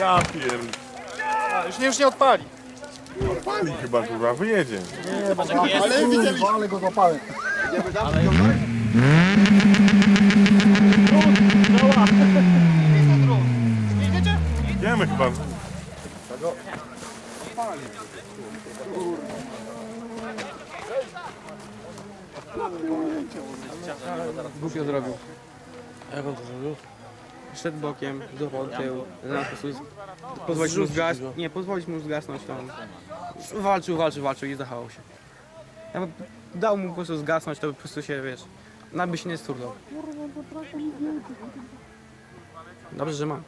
Ja pierd... Już nie, już nie odpali. Pali chyba kurwa, wyjedzie. Ale widzieli. Ale go złapałem. Idziemy chyba. Głupio zrobił. Jak on to zrobił? Szedł bokiem, złapał tył, zamiast po prostu pozwolić mu zgasnąć. Nie, pozwolić mu zgasnąć tam. Walczył, walczył, walczył i zachował się. Ja bym dał mu po prostu zgasnąć, to by po prostu się, wiesz, na by się nie sturdał. Dobrze, że mam.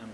Ja bym go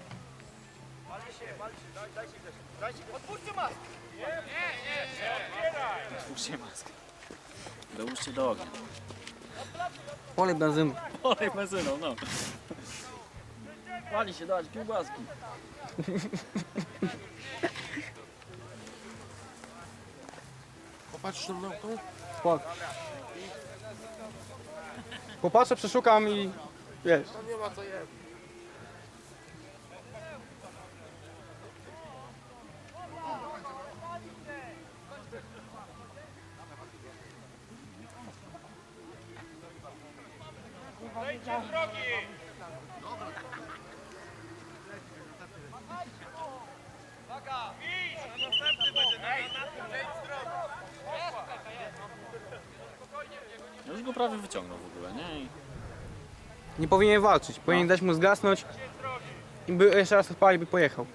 Otwórzcie maskę. Dołóżcie do ognia. Olej benzyny. Olej benzyną, no. Pali się dać kiełbaski. Popatrz tam na to. Spoko. Popatrzę, przeszukam i wiesz. Tam nie ma co jeść. Już go prawie wyciągnął w ogóle, nie? I Nie powinien walczyć, powinien dać mu zgasnąć i by jeszcze raz odpalił, by pojechał.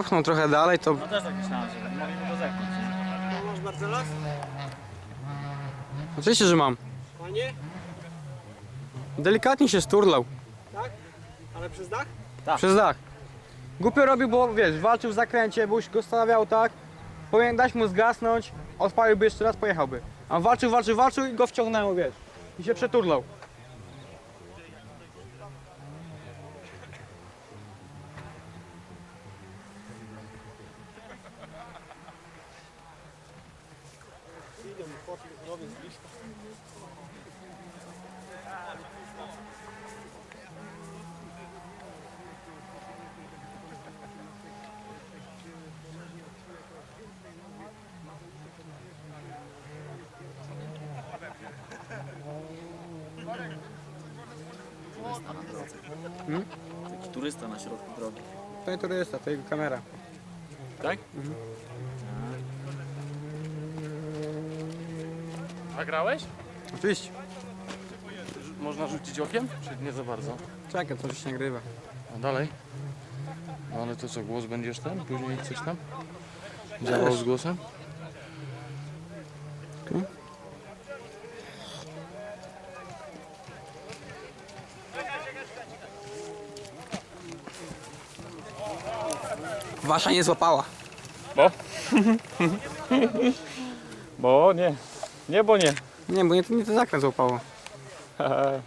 Zepchnął trochę dalej, to no też tak myślałem, że mogliby go zepchnąć. nie? Masz Marcelas? oczywiście, że mam. Fajnie? Delikatnie się sturlał Tak? Ale przez dach? przez dach. Głupio robił, bo wiesz, walczył w zakręcie, byś go stawiał tak, powinien dać mu zgasnąć, odpaliłby jeszcze raz, pojechałby. A walczył, walczył, walczył i go wciągnęło, wiesz. I się przeturlał. Turysta na drodze. Hmm? Taki turysta na środku drogi. To nie turysta, to jego kamera. Tak? A grałeś? Oczywiście. Można rzucić okiem? Czy nie za bardzo? Czekaj, to się nagrywa. A dalej? No ale to co, głos będziesz ten? Później coś tam? Działał z głosem? Wasza nie złapała. Bo nie. Nie, bo nie. Nie, bo nie, nie to zakręt złapało.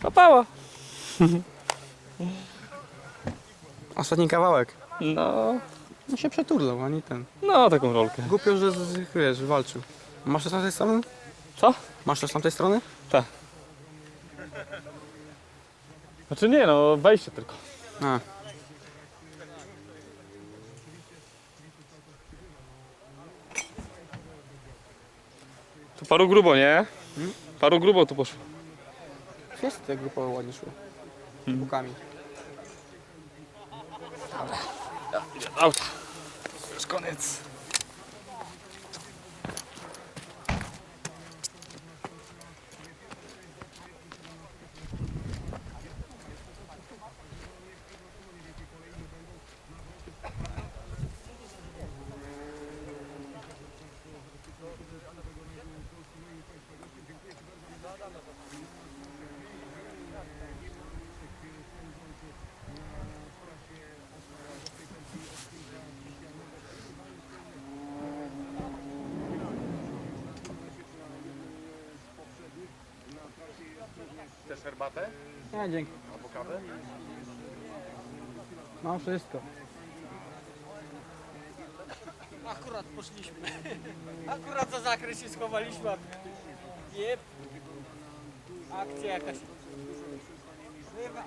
Papała. Ostatni kawałek. No, No się przeturlał, ani ten. no taką rolkę. Głupio, że z- wiesz, walczył. Masz to z tamtej strony? Co? Masz to z tamtej strony? Znaczy nie no, wejście tylko. A. Tu paru grubo, nie? Paru grubo tu poszło. Jest te grupowe ładnie szły. Bukami. Auta. Już koniec. Chcesz herbatę? Nie, dzięki. Albo kawę? Mam wszystko. Akurat poszliśmy. Akurat za zakres się schowaliśmy. a- Akcja jakaś. Wyrwa.